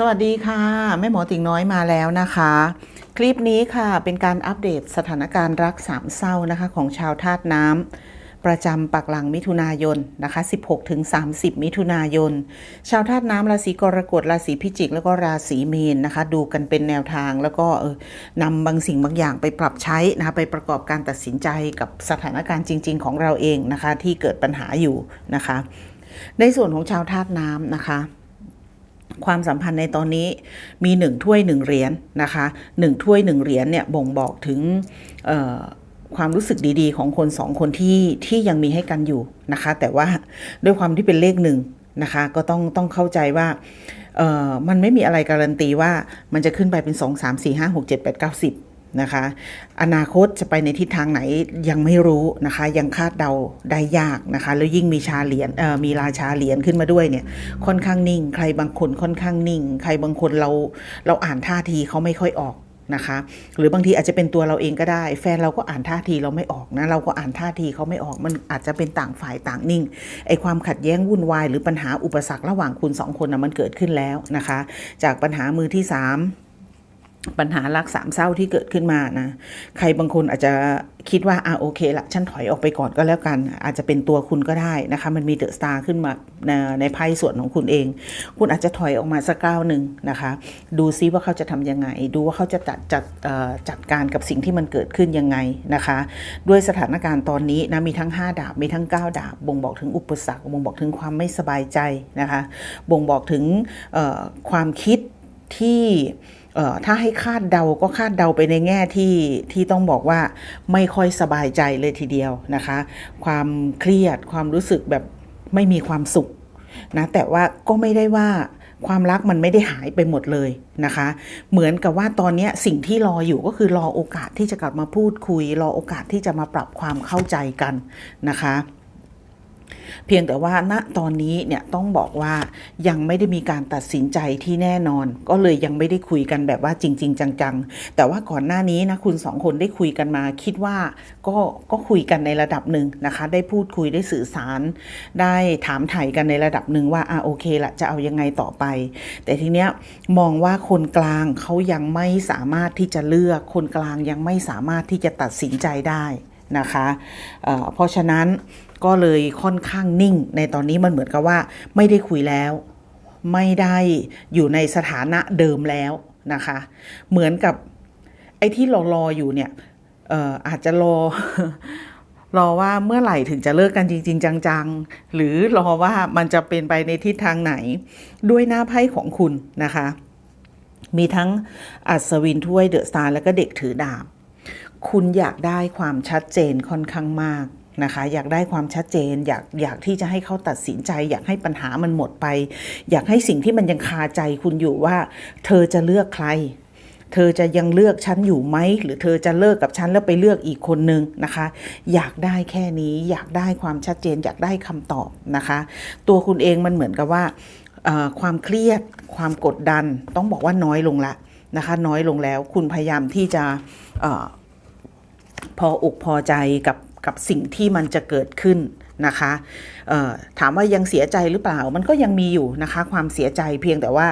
สวัสดีค่ะ แม่หมอติ่งน้อยมาแล้วนะคะ คลิปนี้ค่ะเป็นการอัปเดตสถานการณ์รักสามเศร้านะคะของชาวธาตุน้ำประจำปักหลังมิถุนายนนะคะ 16ถึง30 มิถุนายน ชาวธาตุน้ำราศีกรกฎราศีพิจิก แล้วก็ราศีมีนนะคะ ดูกันเป็นแนวทางแล้วก็เออนำบางสิ่งบางอย่างไปปรับใช้นะคะไปประกอบการตัดสินใจกับสถานการณ์จริง ๆ ของเราเองนะคะ ที่เกิดปัญหาอยู่นะคะ ในส่วนของชาวธาตุน้ำนะคะ ความสัมพันธ์ในตอนนี้มีหนึ่งถ้วยหนึ่งเหรียญนะคะหนึ่งถ้วยหนึ่งเหรียญเนี่ยบ่งบอกถึงความรู้สึกดีๆ ของคนสองคนที่ที่ยังมีให้กันอยู่นะคะ แต่ว่าด้วยความที่เป็นเลขหนึ่งนะคะก็ต้องต้องเข้าใจว่ามันไม่มีอะไรการันตีว่ามันจะขึ้นไปเป็น 2 3 4 5 6 7 8 9 10 นะคะ อนาคตจะไปในทิศทางไหนยังไม่รู้นะคะ ยังคาดเดาได้ยากนะคะ แล้วยิ่งมีชาเหรียญมีราชาเหรียญขึ้นมาด้วยเนี่ยค่อนข้างนิ่ง ใครบางคนค่อนข้างนิ่ง ใครบางคนเราเราอ่านท่าทีเขาไม่ค่อยออกนะคะ หรือบางทีอาจจะเป็นตัวเราเองก็ได้ แฟนเราก็อ่านท่าทีเราไม่ออกนะเราก็อ่านท่าทีเขาไม่ออกมันอาจจะเป็นต่างฝ่ายต่างนิ่งไอความขัดแย้งวุ่นวายหรือปัญหาอุปสรรคระหว่างคุณสองคนนะมันเกิดขึ้นแล้วนะคะ จากปัญหามือที่สาม ปัญหารักสามเศร้าที่เกิดขึ้นมานะใครบางคนอาจจะคิดว่าอ่าโอเคละฉันถอยออกไปก่อนก็แล้วกัน อาจจะเป็นตัวคุณก็ได้นะคะ มันมีเดอะสตาร์ขึ้นมาในไพ่ส่วนของคุณเอง คุณอาจจะถอยออกมาสักก้าวหนึ่งนะคะ ดูซิว่าเขาจะทำยังไง ดูว่าเขาจะจัดจัดจัดการกับสิ่งที่มันเกิดขึ้นยังไงนะคะ ด้วยสถานการณ์ตอนนี้นะมีทั้ง 5 ดาบมีทั้ง 9 ดาบบ่งบอกถึงอุปสรรคบ่งบอกถึงความไม่สบายใจนะคะ บ่งบอกถึงความคิดที่ ถ้าให้คาดเดาก็คาดเดาไปในแง่ที่ที่ต้องบอกว่าไม่ค่อยสบายใจเลยทีเดียวนะคะ ความเครียดความรู้สึกแบบไม่มีความสุขนะแต่ว่าก็ไม่ได้ว่าความรักมันไม่ได้หายไปหมดเลยนะคะ เหมือนกับว่าตอนนี้สิ่งที่รออยู่ก็คือรอโอกาสที่จะกลับมาพูดคุย รอโอกาสที่จะมาปรับความเข้าใจกันนะคะ เพียงแต่ว่าณตอนนี้เนี่ยต้องบอกว่ายังไม่ได้มีการตัดสินใจที่แน่นอน ก็เลยยังไม่ได้คุยกันแบบว่าจริง ๆ จังๆ แต่ว่าก่อนหน้านี้นะคุณสองคนได้คุยกันมา คิดว่าก็ก็คุยกันในระดับหนึ่งนะคะ ได้พูดคุยได้สื่อสาร ได้ถามไถ่กันในระดับหนึ่งว่าอ่าโอเคละจะเอายังไงต่อไป แต่ทีเนี้ยมองว่าคนกลางเขายังไม่สามารถที่จะเลือกคนกลางยังไม่สามารถที่จะตัดสินใจได้ นะคะเเพราะฉะนั้นก็เลยค่อนข้างนิ่ง ในตอนนี้มันเหมือนกับว่าไม่ได้คุยแล้ว ไม่ได้อยู่ในสถานะเดิมแล้วนะคะ เหมือนกับไอ้ที่รอรออยู่เนี่ยอออาจจะรอรอว่าเมื่อไหร่ถึงจะเลิกกันจริง ๆ จังๆ หรือรอว่ามันจะเป็นไปในทิศทางไหน ด้วยหน้าไพ่ของคุณนะคะ มีทั้งอัศวินถ้วยเดอะสตาร์แล้วก็เด็กถือดาบ คุณอยากได้ความชัดเจนค่อนข้างมากนะคะ อยากได้ความชัดเจน อยากอยากที่จะให้เขาตัดสินใจ อยากให้ปัญหามันหมดไป อยากให้สิ่งที่มันยังคาใจคุณอยู่ว่า เธอจะเลือกใคร เธอจะยังเลือกฉันอยู่ไหม หรือเธอจะเลิกกับฉันแล้วไปเลือกอีกคนนึงนะคะ อยากได้แค่นี้ อยากได้ความชัดเจน อยากได้คำตอบนะคะ ตัวคุณเองมันเหมือนกับว่าความเครียด ความกดดัน ต้องบอกว่าน้อยลงละนะคะ น้อยลงแล้วคุณพยายามที่จะ พออกพอใจกับกับสิ่งที่มันจะเกิดขึ้น นะคะถามว่ายังเสียใจหรือเปล่ามันก็ยังมีอยู่นะคะ ความเสียใจเพียงแต่ว่า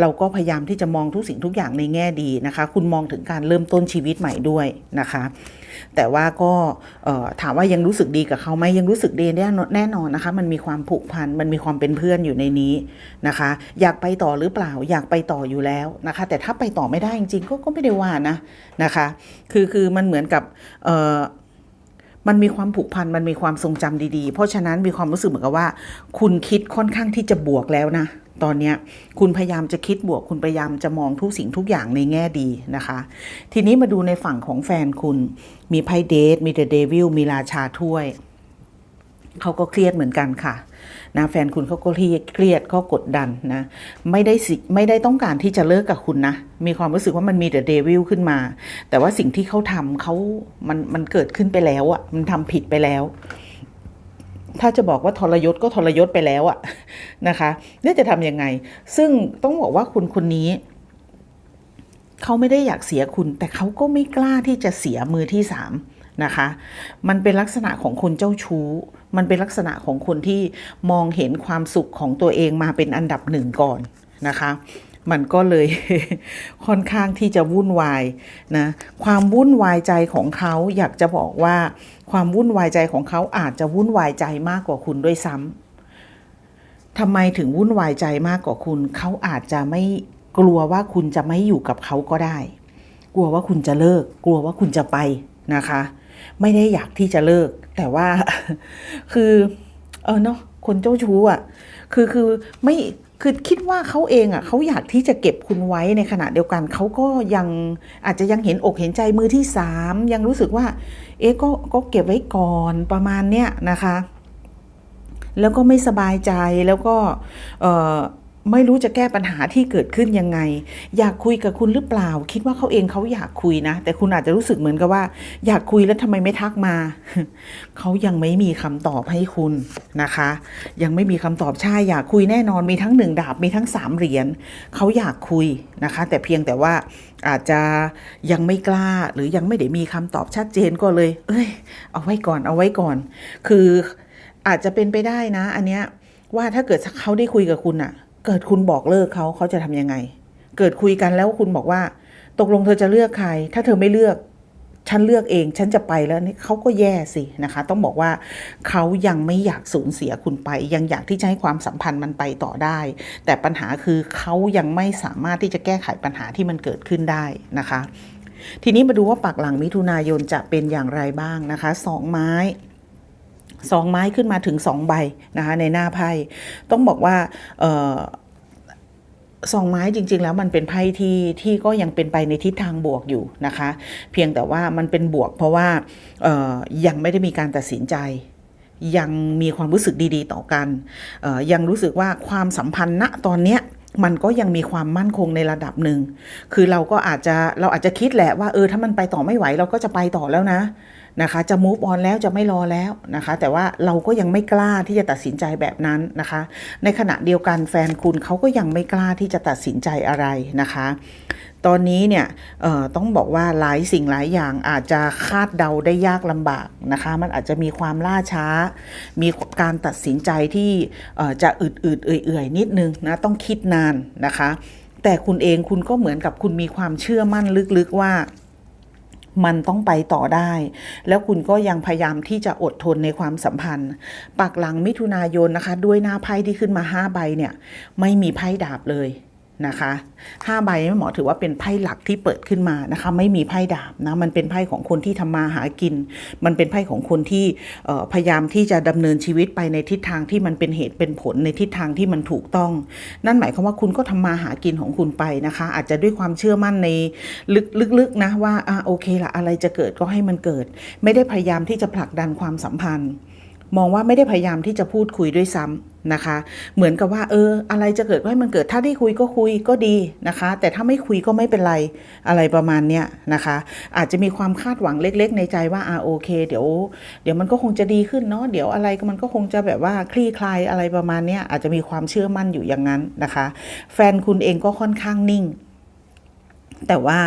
เราก็พยายามที่จะมองทุกสิ่งทุกอย่างในแง่ดีนะคะ คุณมองถึงการเริ่มต้นชีวิตใหม่ด้วยนะคะ แต่ว่าก็ถามว่ายังรู้สึกดีกับเขาไหมยังรู้สึกดีแน่นอนนะคะ มันมีความผูกพันมันมีความเป็นเพื่อนอยู่ในนี้นะคะ อยากไปต่อหรือเปล่าอยากไปต่ออยู่แล้วนะคะ แต่ถ้าไปต่อไม่ได้จริงๆก็ก็ไม่ได้ว่านะนะคะ คือคือมันเหมือนกับ มันมีความผูกพัน มันมีความทรงจำดีๆ เพราะฉะนั้นมีความรู้สึกเหมือนกับว่า คุณคิดค่อนข้างที่จะบวกแล้วนะ ตอนนี้คุณพยายามจะคิดบวก คุณพยายามจะมองทุกสิ่งทุกอย่างในแง่ดีนะคะ ทีนี้มาดูในฝั่งของแฟนคุณ มีไพ่เดท มีเดอะเดวิล มีราชาถ้วย เขาก็เครียดเหมือนกันค่ะนะแฟนคุณเขาก็เครียดเครียดเขากดดันนะไม่ได้สิไม่ได้ต้องการที่จะเลิกกับคุณนะ มีความรู้สึกว่ามันมีเดอะเดวิลขึ้นมา แต่ว่าสิ่งที่เขาทำเขามันมันเกิดขึ้นไปแล้วอะ่ะมันทำผิดไปแล้ว ถ้าจะบอกว่าทรยศก็ทรยศไปแล้วอะนะคะเนี่ยจะทำยังไง ซึ่งต้องบอกว่าคุณคนนี้เขาไม่ได้อยากเสียคุณ แต่เขาก็ไม่กล้าที่จะเสียมือที่สาม นะคะ มันเป็นลักษณะของคนเจ้าชู้ มันเป็นลักษณะของคนที่มองเห็นความสุขของตัวเองมาเป็นอันดับหนึ่งก่อนนะคะ มันก็เลยค่อนข้างที่จะวุ่นวายนะความวุ่นวายใจของเขาอยากจะบอกว่าความวุ่นวายใจของเขาอาจจะวุ่นวายใจมากกว่าคุณด้วยซ้ำทำไมถึงวุ่นวายใจมากกว่าคุณ เขาอาจจะไม่กลัวว่าคุณจะไม่อยู่กับเขาก็ได้ กลัวว่าคุณจะเลิก กลัวว่าคุณจะไปนะคะ ไม่ได้อยากที่จะเลิก แต่ว่าคือเออเนาะคนเจ้าชู้อะ คือคือไม่คือคิดว่าเขาเองอะเขาอยากที่จะเก็บคุณไว้ในขณะเดียวกันเขาก็ยังอาจจะยังเห็นอกเห็นใจมือที่สามยังรู้สึกว่า เอ๊ะก็ก็เก็บไว้ก่อนประมาณเนี้ยนะคะ แล้วก็ไม่สบายใจแล้วก็เออ ไม่รู้จะแก้ปัญหาที่เกิดขึ้นยังไง อยากคุยกับคุณหรือเปล่า คิดว่าเขาเองเขาอยากคุยนะ แต่คุณอาจจะรู้สึกเหมือนกับว่า อยากคุยแล้วทำไมไม่ทักมา เขายังไม่มีคำตอบให้คุณนะคะ ยังไม่มีคำตอบใช่อยากคุยแน่นอนมีทั้งหนึ่งดาบมีทั้งสามเหรียญเขาอยากคุยนะคะ แต่เพียงแต่ว่าอาจจะยังไม่กล้าหรือยังไม่ได้มีคำตอบชัดเจนก็เลย เอ้ย เอาไว้ก่อนเอาไว้ก่อน คืออาจจะเป็นไปได้นะ อันเนี้ยว่าถ้าเกิดเขาได้คุยกับคุณอะ เกิดคุณบอกเลิกเขาเขาจะทำยังไง เกิดคุยกันแล้วคุณบอกว่า ตกลงเธอจะเลือกใคร ถ้าเธอไม่เลือก ฉันเลือกเอง ฉันจะไปแล้วนี่เขาก็แย่สินะคะ ต้องบอกว่าเขายังไม่อยากสูญเสียคุณไป ยังอยากที่จะให้ความสัมพันธ์มันไปต่อได้ แต่ปัญหาคือเขายังไม่สามารถที่จะแก้ไขปัญหาที่มันเกิดขึ้นได้นะคะ ทีนี้มาดูว่าปักหลังมิถุนายนจะเป็นอย่างไรบ้างนะคะสองไม้ สองไม้ขึ้นมาถึงสองใบนะคะในหน้าไพ่ต้องบอกว่าออสองไม้จริง ๆ แล้วมันเป็นไพ่ที่ที่ก็ยังเป็นไปในทิศทางบวกอยู่นะคะ เพียงแต่ว่ามันเป็นบวกเพราะว่ายังไม่ได้มีการตัดสินใจ ยังมีความรู้สึกดี ๆ ต่อกันยังรู้สึกว่าความสัมพันธ์ณตอนเนี้ย มันก็ยังมีความมั่นคงในระดับหนึ่ง คือเราก็อาจจะเราอาจจะคิดแหละว่าเออถ้ามันไปต่อไม่ไหวเราก็จะไปต่อแล้วนะนะคะ จะ move on แล้วจะไม่รอแล้วนะคะ แต่ว่าเราก็ยังไม่กล้าที่จะตัดสินใจแบบนั้นนะคะ ในขณะเดียวกันแฟนคุณเขาก็ยังไม่กล้าที่จะตัดสินใจอะไรนะคะ ตอนนี้เนี่ยต้องบอกว่าหลายสิ่งหลายอย่างอาจจะคาดเดาได้ยากลำบากนะคะ มันอาจจะมีความล่าช้า มีการตัดสินใจที่เอ่อจะอืดๆเอื่อยๆ นิดนึงนะต้องคิดนานนะคะ แต่คุณเองคุณก็เหมือนกับคุณมีความเชื่อมั่นลึกๆว่ามันต้องไปต่อได้ แล้วคุณก็ยังพยายามที่จะอดทนในความสัมพันธ์ปักหลังมิถุนายนนะคะ ด้วยหน้าไพ่ที่ขึ้นมา 5 ใบเนี่ย ไม่มีไพ่ดาบเลย นะคะ5ใบแม่หมอถือว่าเป็นไพ่หลักที่เปิดขึ้นมานะคะ ไม่มีไพ่ดาบนะมันเป็นไพ่ของคนที่ทำมาหากิน มันเป็นไพ่ของคนที่พยายามที่จะดำเนินชีวิตไปในทิศทางที่มันเป็นเหตุเป็นผลในทิศทางที่มันถูกต้อง นั่นหมายความว่าคุณก็ทำมาหากินของคุณไปนะคะ อาจจะด้วยความเชื่อมั่นในลึกๆนะว่าอะโอเคละอะไรจะเกิดก็ให้มันเกิด ไม่ได้พยายามที่จะผลักดันความสัมพันธ์ มองว่าไม่ได้พยายามที่จะพูดคุยด้วยซ้ำ นะคะ เหมือนกับว่าเออ อะไรจะเกิดก็ให้มันเกิดถ้าได้คุยก็คุยก็ดีนะคะ แต่ถ้าไม่คุยก็ไม่เป็นไรอะไรประมาณเนี้ยนะคะ อาจจะมีความคาดหวังเล็ก ๆ ในใจว่าอ่าโอเค เดี๋ยว เดี๋ยวมันก็คงจะดีขึ้นเนาะเดี๋ยวอะไรก็มันก็คงจะแบบว่าคลี่คลายอะไรประมาณเนี้ยอาจจะมีความเชื่อมั่นอยู่อย่างนั้นนะคะ แฟนคุณเองก็ค่อนข้างนิ่งแต่ว่า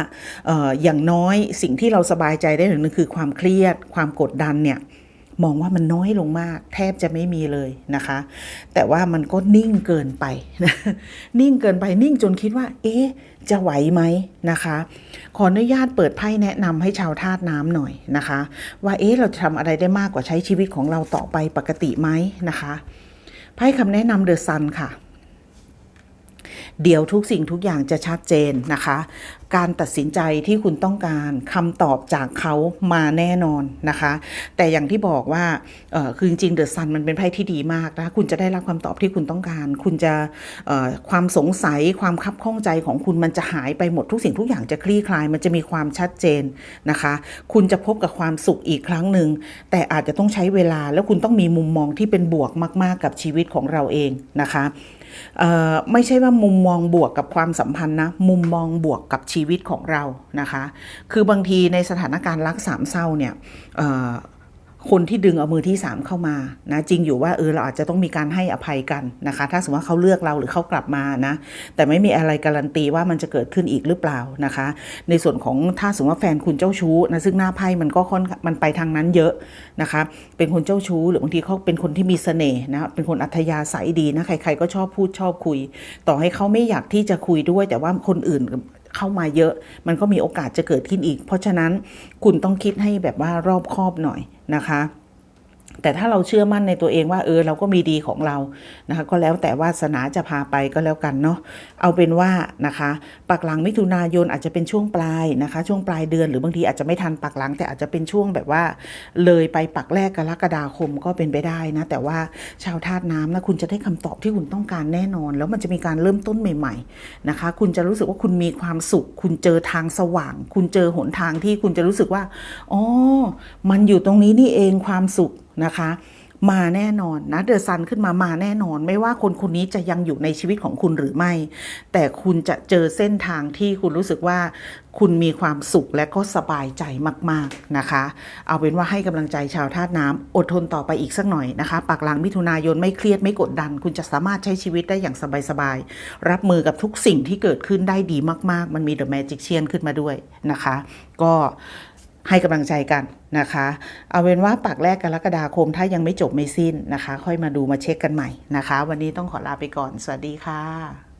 อออย่างน้อยสิ่งที่เราสบายใจได้หนึ่งนึงคือความเครียดความกดดันเนี่ย มองว่ามันน้อยลงมาก แทบจะไม่มีเลยนะคะ แต่ว่ามันก็นิ่งเกินไปนิ่งเกินไปนิ่งจนคิดว่า เอ๊ะ จะไหวไหมนะคะ ขออนุญาตเปิดไพ่แนะนำให้ชาวธาตุน้ำหน่อยนะคะ ว่าเอ๊ะเราจะทำอะไรได้มากกว่าใช้ชีวิตของเราต่อไปปกติไหมนะคะไพ่คำแนะนำเดอะซันค่ะเดี๋ยวทุกสิ่งทุกอย่างจะชัดเจนนะคะ การตัดสินใจที่คุณต้องการคำตอบจากเขามาแน่นอนนะคะ แต่อย่างที่บอกว่าเอ่อคือจริงๆเดอะซันมันเป็นไพ่ที่ดีมากนะคุณจะได้รับคำตอบที่คุณต้องการ คุณจะความสงสัยความคับข้องใจของคุณมันจะหายไปหมดทุกสิ่งทุกอย่างจะคลี่คลาย มันจะมีความชัดเจนนะคะ คุณจะพบกับความสุขอีกครั้งหนึ่งแต่อาจจะต้องใช้เวลาแล้วคุณต้องมีมุมมองที่เป็นบวกมาก ๆ กับชีวิตของเราเองนะคะ ไม่ใช่ว่ามุมมองบวกกับความสัมพันธ์นะ มุมมองบวกกับชีวิตของเรานะคะ คือบางทีในสถานการณ์รักสามเศร้าเนี่ย คนที่ดึงเอามือที่สามเข้ามานะจริงอยู่ว่าเออเราอาจจะต้องมีการให้อภัยกันนะคะ ถ้าสมมติว่าเขาเลือกเราหรือเขากลับมานะแต่ไม่มีอะไรการันตีว่ามันจะเกิดขึ้นอีกหรือเปล่านะคะ ในส่วนของถ้าสมมติว่าแฟนคุณเจ้าชู้นะซึ่งหน้าไพ่มันก็ค่อนมันไปทางนั้นเยอะนะคะ เป็นคนเจ้าชู้ หรือบางทีเขาเป็นคนที่มีเสน่ห์นะเป็นคนอัธยาศัยดีนะใครๆก็ชอบพูดชอบคุย ต่อให้เขาไม่อยากที่จะคุยด้วย แต่ว่าคนอื่น เข้ามาเยอะ มันก็มีโอกาสจะเกิดขึ้นอีก เพราะฉะนั้นคุณต้องคิดให้แบบว่ารอบคอบหน่อยนะคะ แต่ถ้าเราเชื่อมั่นในตัวเองว่าเออเราก็มีดีของเรานะคะก็แล้วแต่วาสนาจะพาไปก็แล้วกันเนาะเอาเป็นว่านะคะปักหลังมิถุนายนอาจจะเป็นช่วงปลายนะคะ ช่วงปลายเดือนหรือบางทีอาจจะไม่ทันปักหลัง แต่อาจจะเป็นช่วงแบบว่าเลยไปปักแรกกรกฎาคมก็เป็นไปได้นะ แต่ว่าชาวธาตุน้ำนะคุณจะได้คำตอบที่คุณต้องการแน่นอน แล้วมันจะมีการเริ่มต้นใหม่ๆนะคะ คุณจะรู้สึกว่าคุณมีความสุข คุณเจอทางสว่าง คุณเจอหนทางที่คุณจะรู้สึกว่าอ๋อมันอยู่ตรงนี้นี่เองความสุข นะคะ มาแน่นอนนะเดอะซันขึ้นมามาแน่นอน ไม่ว่าคนคนนี้จะยังอยู่ในชีวิตของคุณหรือไม่ แต่คุณจะเจอเส้นทางที่คุณรู้สึกว่าคุณมีความสุขและก็สบายใจมาก ๆ นะคะ เอาเป็นว่าให้กำลังใจชาวธาตุน้ำอดทนต่อไปอีกสักหน่อยนะคะ ปากหลังมิถุนายนไม่เครียดไม่กดดัน คุณจะสามารถใช้ชีวิตได้อย่างสบาย ๆ รับมือกับทุกสิ่งที่เกิดขึ้นได้ดีมาก ๆ มันมีเดอะแมจิกเชียนขึ้นมาด้วยนะคะ ก็ ให้กำลังใจกันนะคะ เอาเป็นว่าปากแรกกรกฎาคมถ้ายังไม่จบไม่สิ้นนะคะ ค่อยมาดูมาเช็คกันใหม่นะคะ วันนี้ต้องขอลาไปก่อน สวัสดีค่ะ